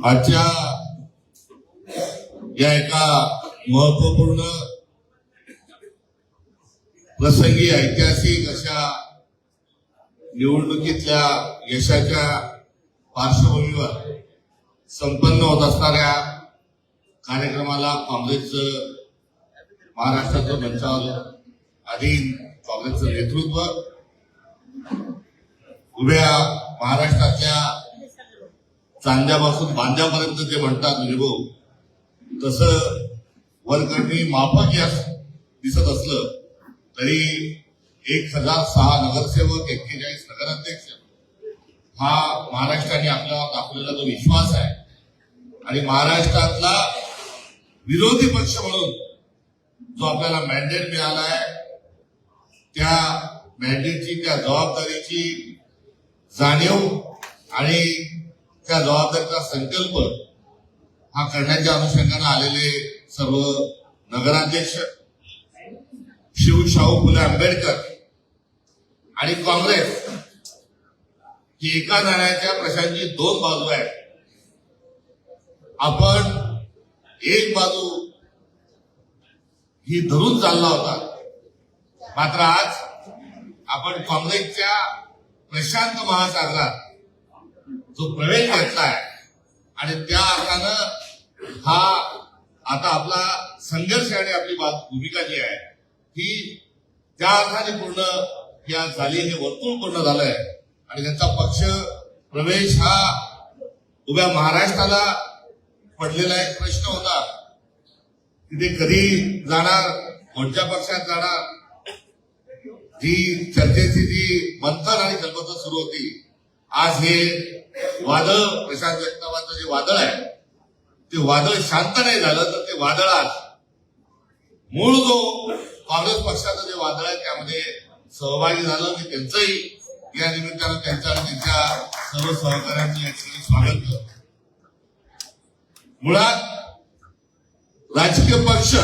आजच्या या एका महत्त्वपूर्ण प्रसंगी ऐतिहासिक अशा निवडणुकीतल्या यशाच्या पार्श्वभूमीवर संपन्न होत असणाऱ्या कार्यक्रमाला काँग्रेसचं महाराष्ट्राचं मंचावर अधीन काँग्रेसचं नेतृत्व उभ्या महाराष्ट्राच्या चांद्यापासून बांध्यापर्यंत जे म्हणतात विभाऊ तसं वरकरणी माफक या दिसत असलं तरी एक हजार सहा नगरसेवक एक्केचाळीस नगराध्यक्ष हा महाराष्ट्राने आपल्याला दाखवलेला जो विश्वास आहे आणि महाराष्ट्रातला विरोधी पक्ष म्हणून जो आपल्याला मॅन्डेट मिळाला आहे त्या मॅन्डेटची त्या जबाबदारीची जाणीव आणि त्या जबाबदारीचा संकल्प हा करण्याच्या अनुषंगाने आलेले सर्व नगराध्यक्ष शिवशाहू फुले आंबेडकर आणि काँग्रेस ही एका नाण्याच्या प्रशांची दोन बाजू आहेत. आपण एक बाजू ही धरून चालला होता. मात्र आज आपण काँग्रेसच्या प्रशांत महासागरात जो प्रवेश घेतलाय. आणि त्या अर्थानं हा आता आपला संघर्ष आणि आपली बात- भूमिका जी आहे ही त्या अर्थाने पूर्ण या झाली हे वर्तुळ पूर्ण झालंय. आणि त्यांचा पक्ष प्रवेश हा उभ्या महाराष्ट्राला पडलेला एक प्रश्न होता. तिथे कधी जाणार कोणत्या पक्षात जाणार? जी चर्चेची जी मंथन आणि कल्पना सुरू होती आज हे वादळ प्रशांत व्यक्तावाचं जे वादळ आहे ते वादळ शांत नाही झालं तर ते वादळ आज मूळ जो काँग्रेस पक्षाचं जे वादळ आहे त्यामध्ये सहभागी झालं मी त्यांचंही. या निमित्तानं त्यांच्या त्यांच्या सर्व सहकाऱ्यांचं या ठिकाणी स्वागत करतो. मुळात राजकीय पक्ष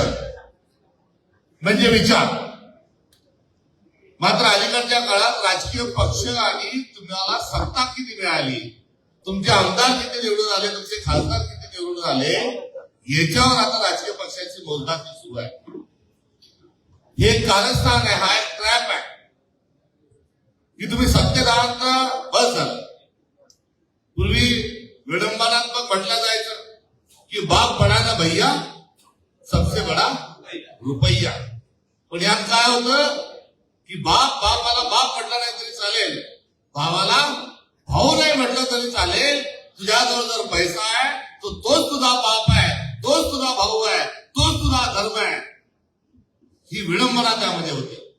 म्हणजे विचार. मात्र अलीकडच्या काळात राजकीय पक्ष आणि तुम्हाला सत्ता किती मिळाली? तुमचे आमदार किती निवडून आले? तुमचे खासदार किती निवडून आले? याच्यावर आता राजकीय पक्षाची मोजदाती सुरू आहे. हे एक कारस्थान आहे. हा एक ट्रॅप आहे. की तुम्ही सत्तेत आहात ना बस झालं. पूर्वी विडंबनात्मक म्हटलं जायचं की बाप बडा ना भैया सबसे बडा रुपैया पण यात काय होतं? की बाप बापाला बाप म्हटलं नाही तरी चालेल. भावाला भाऊ नाही म्हटलं तरी चालेल. तुझ्याजवळ जर पैसा आहे तो तोच तुझा बाप आहे तोच तुझा भाऊ आहे तोच तुझा धर्म आहे. ही विडंबना त्यामध्ये होती.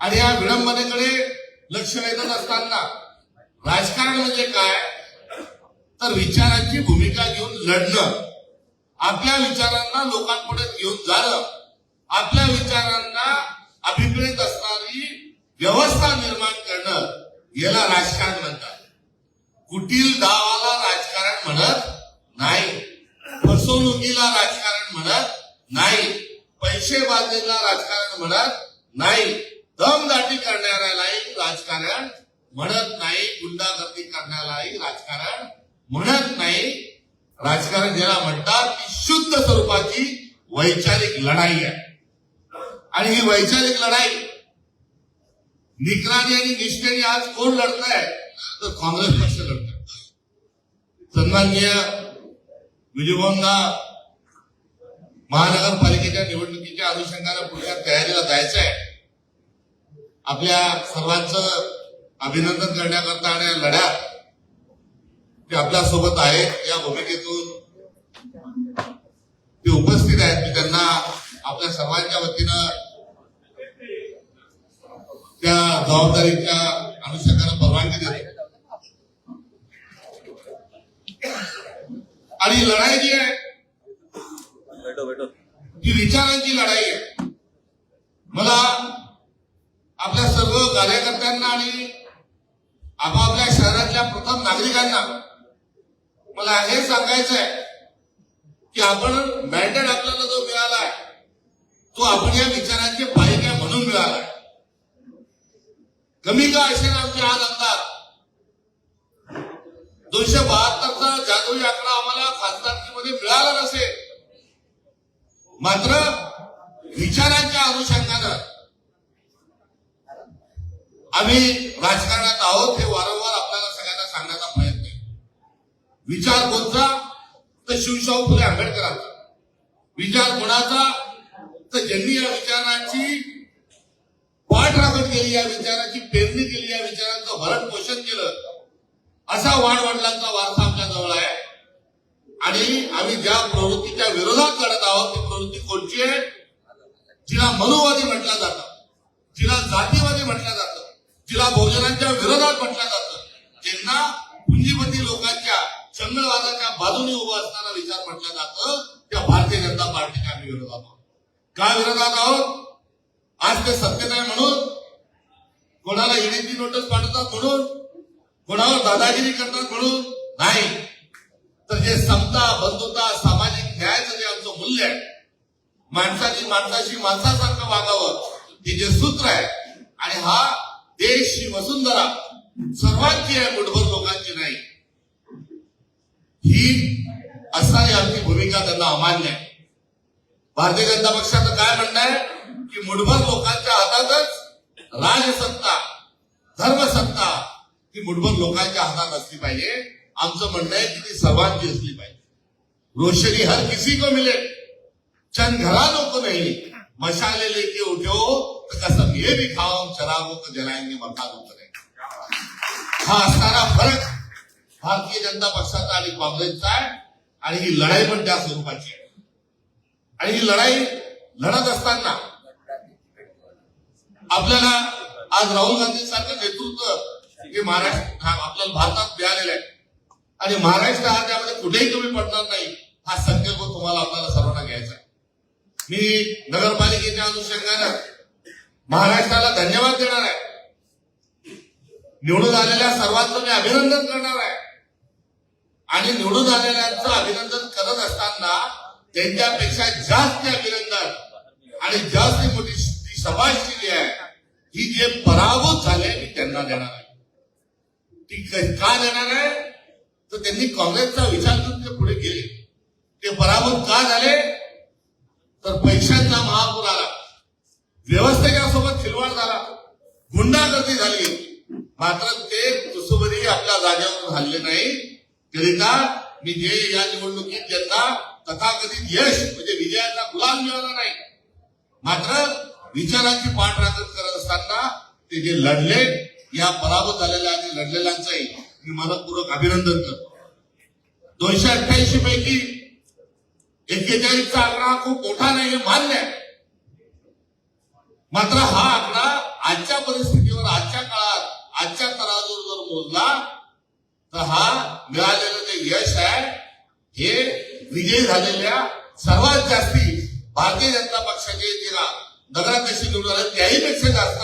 आणि या विडंबनेकडे लक्ष वेधत असताना राजकारण म्हणजे काय? तर विचारांची भूमिका घेऊन लढणं. आपल्या विचारांना लोकांपुढे घेऊन जाणं. आपल्या विचारांना अभिप्रेत असणारी व्यवस्था निर्माण करणं याला राजकारण म्हणतात. कुटील दावाला राजकारण म्हणत नाही. फसवणुकीला राजकारण म्हणत नाही. पैसेबाजीला राजकारण म्हणत नाही. दमदाटी करणाऱ्यालाही राजकारण म्हणत नाही. गुंडागर्दी करण्यालाही राजकारण म्हणत नाही. राजकारण ज्याला म्हणतात ती शुद्ध स्वरूपाची वैचारिक लढाई आहे. आणि ही वैचारिक लढाई. निकराने आणि निष्ठेने आज कोण लढताय? तर काँग्रेस पक्ष लढत सन्माननीय विजयभंगा महानगरपालिकेच्या निवडणुकीच्या अनुषंगाने पुढच्या तयारीला जायचं आहे आपल्या सर्वांचं अभिनंदन करण्याकरता आणि लढ्यात ते आपल्यासोबत आहेत. या भूमिकेतून ते उपस्थित आहेत. मी त्यांना आपल्या सर्वांच्या वतीनं त्या जबाबदारीच्या अनुषंगाने परवानगी देतो. आणि लढाई जी आहे ही विचारांची लढाई आहे. मला आपल्या सर्व कार्यकर्त्यांना आणि आपापल्या शहरातल्या प्रथम नागरिकांना मला हे सांगायचं आहे की आपण मॅन्डेट आपल्याला जो मिळाला आहे तो आपण या विचारांचे पायिका म्हणून मिळाला आहे? कमी का असेल आमचे आज आमदार दोनशे बहात्तरचा जादुई आकडा आम्हाला खासदारकीमध्ये मिळाला नसेल. मात्र विचारांच्या अनुषंगानं आम्ही राजकारणात आहोत हे वारंवार आपल्याला सगळ्यांना सांगण्याचा प्रयत्न आहे. विचार कोणता तर शिवशाहू फुले आंबेडकरांचा. विचार कोणाचा? तर ज्यांनी या विचारांची पाठराखण केली या विचाराची पेरणी केली या विचारांचं भरण पोषण केलं. असा वाडवडिलांचा वारसा आमच्या जवळ आहे. आणि आम्ही ज्या प्रवृत्तीच्या विरोधात लढत आहोत ती प्रवृत्ती कोणची आहे? जिला मनोवादी म्हटलं जातं. जिला जातीवादी म्हटलं जातं. जिला बहुजनांच्या विरोधात म्हटलं जातं. ज्यांना पुंजीपती लोकांच्या चंगळवादाच्या बाजूने उभं असताना विचार म्हटलं जातं त्या भारतीय जनता पार्टीच्या आम्ही विरोधात आहोत. का विरोधात आहोत? आज ते सत्य नाही म्हणून. कोणाला ईडीची नोटीस पाठवतात म्हणून. कोणावर दादागिरी करतात म्हणून. नाही. तर जे समता बंधुता सामाजिक न्यायाचं जे आमचं मूल्य आहे माणसाची माणसाशी माणसासारखं वागावं हे जे सूत्र आहे आणि हा देश ही वसुंधरा सर्वांची आहे मुठभर लोकांची नाही. ही असणारी आमची भूमिका त्यांना अमान्य आहे. भारतीय जनता पक्षाचं काय म्हणणं आहे? की मुठभर लोकांच्या हातातच राजसत्ता धर्मसत्ता ती मुठभर लोकांच्या हातात असली पाहिजे. आमचं म्हणणं आहे की ती सर्वांची असली पाहिजे. रोशनी हर किसी को मिले चंद घरानों को नहीं. मशाले लेके उठो तो कसम ये भी खाओ हम चरागों को जलाएंगे मकानों को हा असणारा फरक भारतीय जनता पक्षाचा आणि काँग्रेसचा आहे. आणि ही लढाई पण त्या स्वरूपाची आहे. आणि ही लढाई लढत असताना आपल्याला आज राहुल गांधी सारखं नेतृत्व हे महाराष्ट्र आपल्याला भारतात मिळालेलं आहे. आणि महाराष्ट्र हा त्यामध्ये कुठेही कमी पडणार नाही हा संकल्प तुम्हाला आपल्याला सर्वांना घ्यायचा आहे. मी नगरपालिकेच्या अनुषंगानं महाराष्ट्राला धन्यवाद देणार आहे. निवडून आलेल्या सर्वांचं मी अभिनंदन करणार आहे. आणि निवडून आलेल्यांचं अभिनंदन करत असताना त्यांच्यापेक्षा जास्त अभिनंदन आणि जास्त मोठी ती शबाशगिरी आहे. ही जे पराभूत झाले मी त्यांना देणार आहे. ती का देणार आहे? तर त्यांनी काँग्रेसचा विचार करून ते पुढे गेले. ते पराभूत का झाले? तर पैशांचा महापूर आला. व्यवस्थेच्या सोबत खिलवाड झाला. गुंडागर्दी झाली. मात्र ते कुसुबरी आपल्या जागेवर झाले नाही. करिता मी जे या निवडणुकीत ज्यांना तथाकथित यश म्हणजे विजयाचा गुलाम मिळाला नाही. मात्र विचारांची पाठराखण करत असताना ते जे लढले या पराभूत झालेल्या आणि लढलेल्यांचाही मी मनपूर्वक अभिनंदन करतो. दोनशे अठ्ठ्याऐंशी पैकी एक्केचाळीसचा आकडा खूप मोठा नाही हे मान्य आहे. मात्र हा आकडा आजच्या परिस्थितीवर आजच्या काळात आजच्या तराजूवर जर मोजला तर हा मिळालेलं जे यश आहे हे विजयी झालेल्या सर्वात जास्ती भारतीय जनता पक्षाचे जे नगराध्यक्ष निवडून आले त्याही पेक्षा जास्त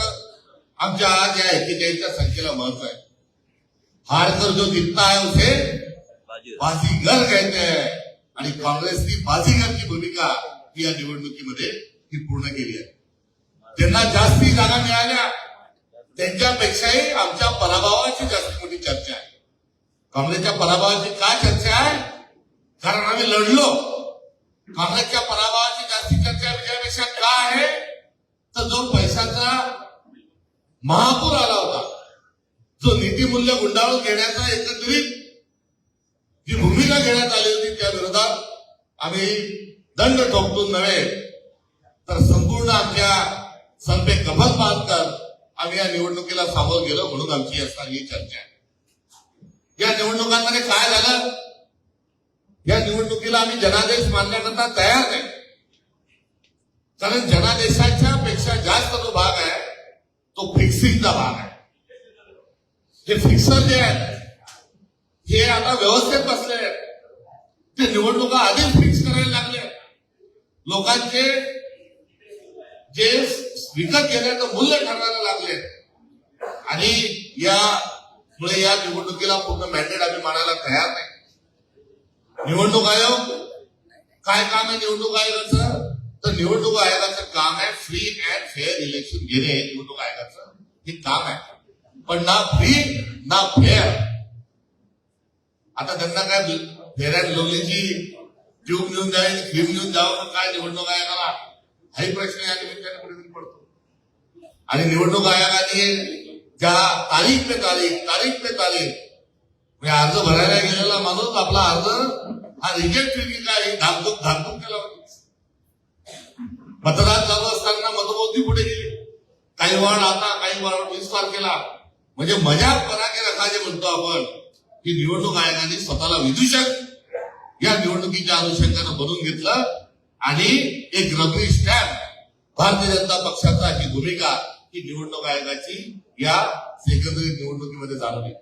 आमच्या आज या एक्केचाळीसच्या संख्येला महत्त्व आहे. हारकर जो जिंकता है उसे बाजी. बाजीगर कहते हैं आणि काँग्रेसनी बाजीगरची भूमिका ही या निवडणुकीमध्ये ही पूर्ण केली आहे. ज्यांना जास्ती जागा मिळाल्या त्यांच्यापेक्षाही आमच्या पराभवाची जास्त मोठी चर्चा आहे. काँग्रेसच्या पराभवाची का चर्चा आहे? कारण आम्ही लढलो. काँग्रेसच्या पराभवाची जास्ती चर्चा विजयापेक्षा का आहे? तर जो पैशाचा महापूर आला होता जो नीतिमूल्य गुंडाळून घेण्याचा एकत्रित जी भूमिका घेण्यात आली होती त्या विरोधात आम्ही दंड ठोकून नव्हे तर संपूर्ण आमच्या संपे कफत बांधकर आम्ही या निवडणुकीला सामोर गेलो म्हणून आमची असणारी ही चर्चा आहे. या निवडणुकांमध्ये काय झालं? या निवडणुकीला आम्ही जनादेश मानण्याकरता तयार नाही. कारण जनादेशाच्या पेक्षा जास्त जो भाग आहे तो फिक्सिंगचा भाग आहे. हे फिक्सर जे आहेत हे आता व्यवस्थेत बसले आहेत. ते निवडणुका आधीच फिक्स करायला लागले लोकांचे जे विकत घेण्याचं मूल्य ठरवायला लागले आणि यामुळे या निवडणुकीला पूर्ण मॅन्डेट आम्ही मानायला तयार नाही. निवडणूक आयोग काय काम आहे निवडणूक आयोगाचं? तर निवडणूक आयोगाचं काम आहे फ्री अँड फेअर इलेक्शन घेणे. हे निवडणूक आयोगाचं हे काम आहे. पण ना फ्री ना फेअर आता त्यांना काय फेऱ्यान लवलीची ट्यूब नेऊन जाईल क्रीम नेऊन जावं काय निवडणूक आयोगाला? हाही प्रश्न या निमित्ताने कुठेतरी पडतो. आणि निवडणूक आयोगाने ज्या तारीख पे तारीख तारीख पे तारीख म्हणजे अर्ज भरायला गेलेला माणूस आपला अर्ज हा रिजेक्ट केली काय? धाकधूक धाकधूक केला होता. मतदान चालू असताना मतमोजणी पुढे गेली? काही वाढ आता काही वाढ वीस तारखेला म्हणजे मजा पराके रखा जे म्हणतो आपण की निवडणूक आयोगाने स्वतःला विदूषक या निवडणुकीच्या अनुषंगानं बनवून घेतलं आणि एक रबरी स्टॅम्प भारतीय जनता पक्षाचा ही भूमिका ही निवडणूक आयोगाची या सेकंदरी निवडणुकीमध्ये जाणवली.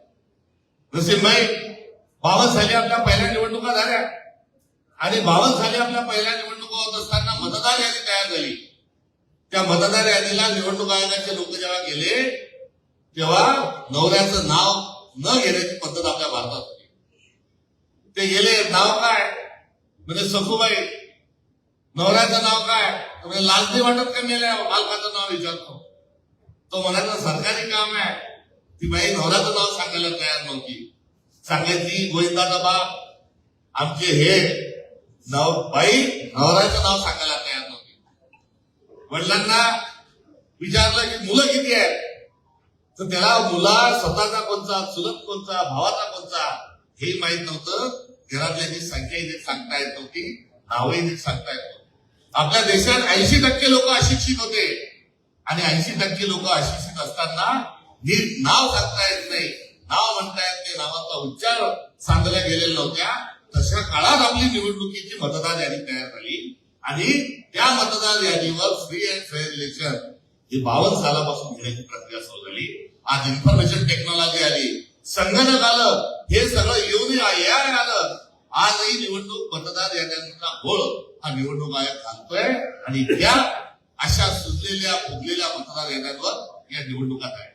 नसीमभाई बावन्न साली आपल्या पहिल्या निवडणुका झाल्या. आणि बावन साली आपल्या पहिल्या निवडणुका होत असताना मतदार यादी तयार झाली. त्या मतदार यादीला निवडणूक आयोगाचे लोक जेव्हा गेले तेव्हा नवऱ्याचं नाव न घेण्याची पद्धत आपल्या भारतात होती. ते गेले नाव काय? म्हणजे सखूबाई. नवऱ्याचं नाव काय? म्हणजे लालजी वाटत का मेल्या? मालकाचं नाव विचारतो. तो म्हणायचा सरकारी काम आहे. ती बाई नवऱ्याचं नाव सांगायला तयार नव्हती. सांगायची गोविंदाचा बाप आमचे हे नव बाई नवऱ्याचं नाव सांगायला तयार नव्हती. वडिलांना विचारलं की मुलं किती आहेत? तर त्याला मुला स्वतःचा कोणचा चुलत कोणचा भावाचा कोणचा? हे माहीत नव्हतं. घरातल्याची संख्या इथे सांगता येत नव्हती नावही नीट सांगता येत नव्हती. आपल्या देशात ऐंशी टक्के लोक अशिक्षित होते. आणि ऐंशी टक्के लोक अशिक्षित असताना नीट नाव सांगता येत नाही. नाव म्हणता येत नाही. नावाचा उच्चार सांगल्या गेलेल्या नव्हत्या. तशा काळात आपली निवडणुकीची मतदार यादी तयार झाली आणि त्या मतदार यादीवर फ्री अँड फेअर इलेक्शन ही बावन्न सालापासून घेण्याची प्रक्रिया सुरू झाली. आज इन्फॉर्मेशन टेक्नॉलॉजी आली. संगणक आलं हे सगळं येऊन आय आलं. आजही निवडणूक मतदार याद्यांचा घोळ हा निवडणूक आयोग घालतोय आणि त्या अशा सुजलेल्या फुगलेल्या मतदार याद्यांवर या निवडणुकात आहे.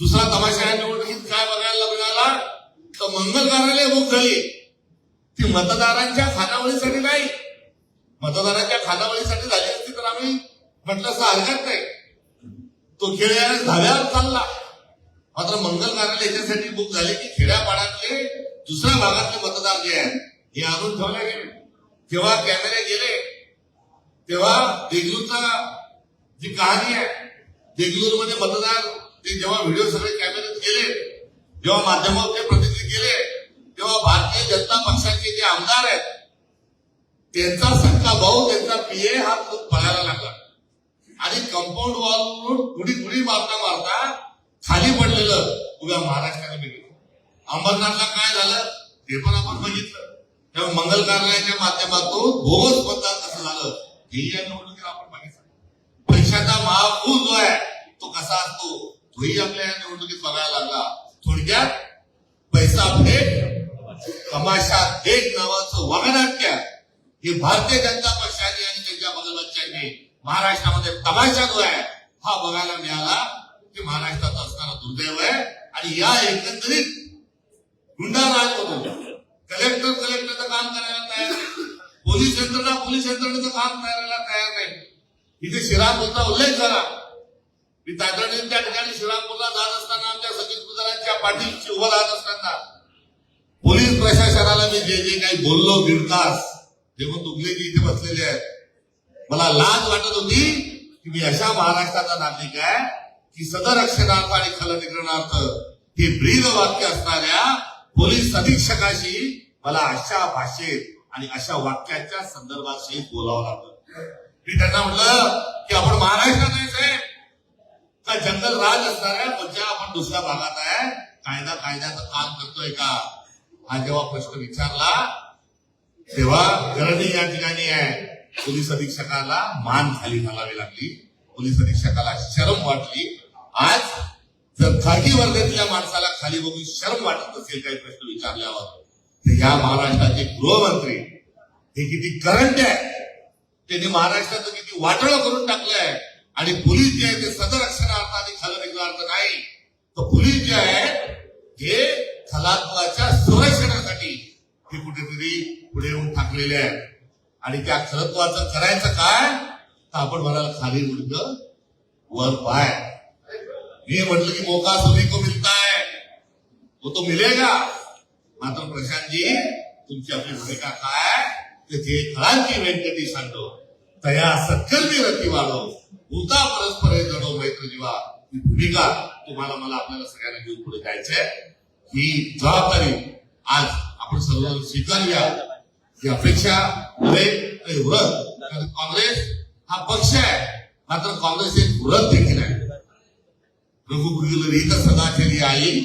दुसरा तमाशा या निवडणुकीत काय बघायला मिळाला? तर मंगल कार्यालय बुक झाली. ती मतदारांच्या खानावळीसाठी नाही. मतदारांच्या खानावळीसाठी झाली असती तर आम्ही म्हटलं असं हरकत नाही. तो खेळ या चालला. मात्र मंगल कार्यालय याच्यासाठी बुक झाले की खेड्यापाड्यातले दुसऱ्या भागातले मतदार जे आहेत हे आणून ठेवले गेले. जेव्हा कॅमेरे गेले तेव्हा देगलूरचा जी कहाणी आहे देगलूरमध्ये मतदार ते जेव्हा व्हिडिओ सगळे कॅमेऱ्यात गेले जेव्हा माध्यमावर ते प्रतिनिधी गेले तेव्हा भारतीय जनता पक्षाचे जे आमदार आहेत त्यांचा सख्खा भाऊ त्यांचा पीए हा खूप पळायला लागला. आणि कंपाऊंड वॉल थोडी थोडी मारता मारता खाली पडलेलं उभ्या महाराष्ट्राने बघितलं. अंबरनाथला काय झालं? ते पण आपण बघितलं. तेव्हा मंगल कार्यालयाच्या माध्यमातून भोगस मतदान कसं झालं? हे या निवडणुकीला आपण बघितलं. पैशाचा महापूर जो आहे तो कसा असतो? तोही आपल्या या निवडणुकीत बघायला लागला. थोडक्यात पैसा फेक तमाशा देश नावाचं वगनाट्य हे भारतीय जनता पक्षाने आणि त्यांच्या बगलबच्च्यांनी महाराष्ट्रामध्ये तमाशा जो आहे हा बघायला मिळाला ते महाराष्ट्रात असणारा दुर्दैव आहे आणि या एकंदरीत गुंडा राज होतो. कलेक्टर कलेक्टरचं काम करायला तयार नाही. पोलीस यंत्रणा पोलीस यंत्रणेचं काम करायला तयार नाही. इथे श्रीरामपूरचा उल्लेख झाला. मी तातडीने त्या ठिकाणी श्रीरामपूरला जात असताना आमच्या सचिन गुजरांच्या पाठीशी उभं राहत असताना पोलीस प्रशासनाला मी जे जे काही बोललो दीड तास तेव्हा तुगलेजी इथे बसलेले आहेत. मला लाज वाटत होती की मी अशा महाराष्ट्राचा नागरिक आहे की सदरक्षणार्थ आणि खलनिग्रहणार्थ हे ब्रीद वाक्य असणाऱ्या पोलीस अधीक्षकाशी मला अशा भाषेत आणि अशा वाक्याच्या संदर्भाशी बोलावं लागलं. मी त्यांना म्हटलं की आपण महाराष्ट्रात आहे साहेब. का जंगल राज असणार आहे म्हणजे आपण दुसऱ्या भागात आहे? कायदा कायद्याचं काम करतोय का? हा जेव्हा प्रश्न विचारला तेव्हा गरणी या ठिकाणी आहे. पोलीस अधीक्षकाला मान खाली घालावी लागली. पोलीस अधीक्षकाला शरम वाटली. आज जर खाकी वर्गातल्या माणसाला खाली बघून शरम वाटत असेल काही प्रश्न विचारल्यावर तर या महाराष्ट्राचे गृहमंत्री हे किती करंट आहे. त्यांनी महाराष्ट्राचं किती वाटळं करून टाकलंय. आणि पोलीस जे आहे ते सदरक्षणार्थ आणि खलनिग्रहार्थ नाही. तर पोलीस जे आहे हे खलात्वाच्या संरक्षणासाठी हे कुठेतरी पुढे येऊन टाकलेले आहेत. आणि त्या खलत्वाचं करायचं काय? तर आपण म्हणाल खाली उडक वर पाय. मी म्हटलं की मोका सभी को मिलता है वो तो मिलेगा. मात्र प्रशांतजी तुमची आपली भूमिका काय? ते जे कळांची व्यंकटी सांगतो. तया सक्कल रती वाढो होता परस्पर जडो मैत्र जीवा ही भूमिका तुम्हाला मला आपल्याला सगळ्यांना घेऊन पुढे जायचंय. ही जबाबदारी आज आपण सर्व स्वीकारूया. ही अपेक्षा नव्हे व्रत. कारण काँग्रेस हा पक्ष आहे. मात्र काँग्रेस एक व्रत देखील आहे. रघुकुल रीत सदा चली आई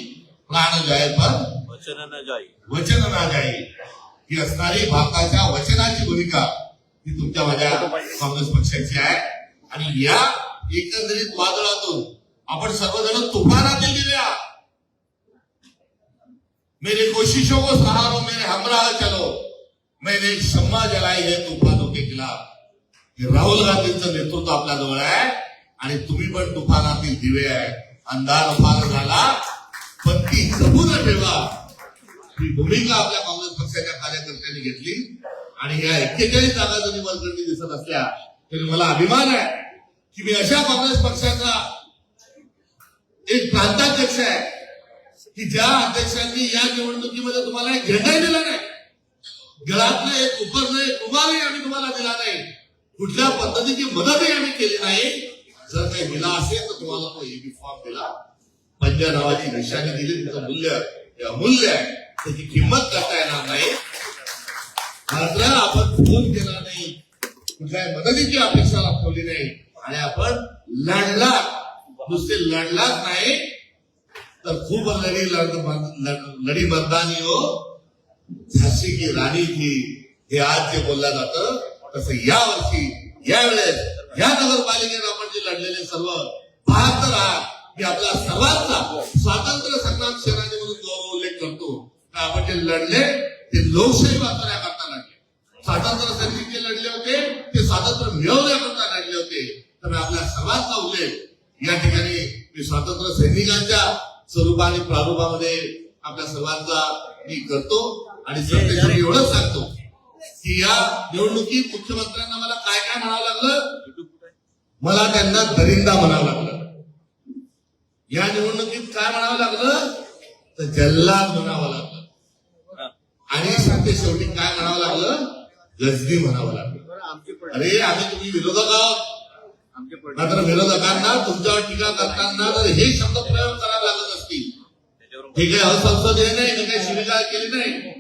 प्राण जाय पर वचन न जाई. वचन ना जाई. ही असणारी भारताच्या वचनाची भूमिका ही तुमच्या माझ्या काँग्रेस पक्षाची आहे. आणि या एकंदरीत वादळातून आपण सर्वजण तुफानातील दिल्या मेरे कोशिशों को सहारो मेरे हमराह चलो। मैंने एक शम्मा जलाई है तुफानों के खिलाफ। राहुल गांधींचं नेतृत्व आपल्या जवळ आहे आणि तुम्ही पण तुफानातील दिवे आहे. अंधार फार झाला पण ती जपून ठेवा. ही भूमिका आपल्या काँग्रेस पक्षाच्या कार्यकर्त्यांनी घेतली आणि या एक्केचाळीस जागा जरी वर्गणी दिसत असल्या तरी मला अभिमान आहे की मी अशा काँग्रेस पक्षाचा एक प्रांताध्यक्ष आहे. की ज्या अध्यक्षांनी या निवडणुकीमध्ये तुम्हाला एक झेंडा दिला नाही गळातलं एक उपरणं एक रुमालही आम्ही तुम्हाला दिला नाही कुठल्या पद्धतीची मदतही आम्ही केली नाही. जर काही दिला असेल तर तुम्हाला तो एबी फॉर्म दिला. पंजा नावाची निशाणी दिली तिचं मूल्य अमूल्य आहे त्याची किंमत करता येणार नाही. मात्र आपण फोन केला नाही कुठल्याही मदतीची अपेक्षा दाखवली नाही. आणि आपण लढला नुसते लढलाच नाही. तर खूप लढी लढ लढी मतदानी हो झाशी की राणी की हे आज जे बोललं जातं तसं या वर्षी यावेळेस या नगरपालिकेनं आपण जे लढलेले सर्व बहात्तर आहात मी आपला सर्वांचा स्वातंत्र्य संग्राम सेनानी म्हणून उल्लेख करतो आपण जे लढले ते लोकशाही वाचवण्याकरता लढले. स्वातंत्र्य सैनिक जे लढले होते ते स्वातंत्र्य मिळवण्याकरता लढले होते. तर मी आपल्या सर्वांचा उल्लेख या ठिकाणी मी स्वातंत्र्य सैनिकांच्या स्वरूपा आणि प्रारूपामध्ये आपल्या सर्वांचा मी करतो आणि एवढंच सांगतो की या निवडणुकीत मुख्यमंत्र्यांना मला काय काय म्हणावं लागलं? मला त्यांना दरिंदा म्हणावं लागलं. या निवडणुकीत काय म्हणावं लागलं? तर जल्लाद म्हणावं लागलं. आणि सत्य शेवटी काय म्हणावं लागलं? गजनी म्हणावं लागलं. अरे आम्ही तुम्ही विरोधक आहोत. मात्र विरोधकांना तुमच्यावर टीका करताना जर हे शब्द प्रयोग त्याच्यावरून हे काही असंसदीय नाही काही शिविका केली नाही।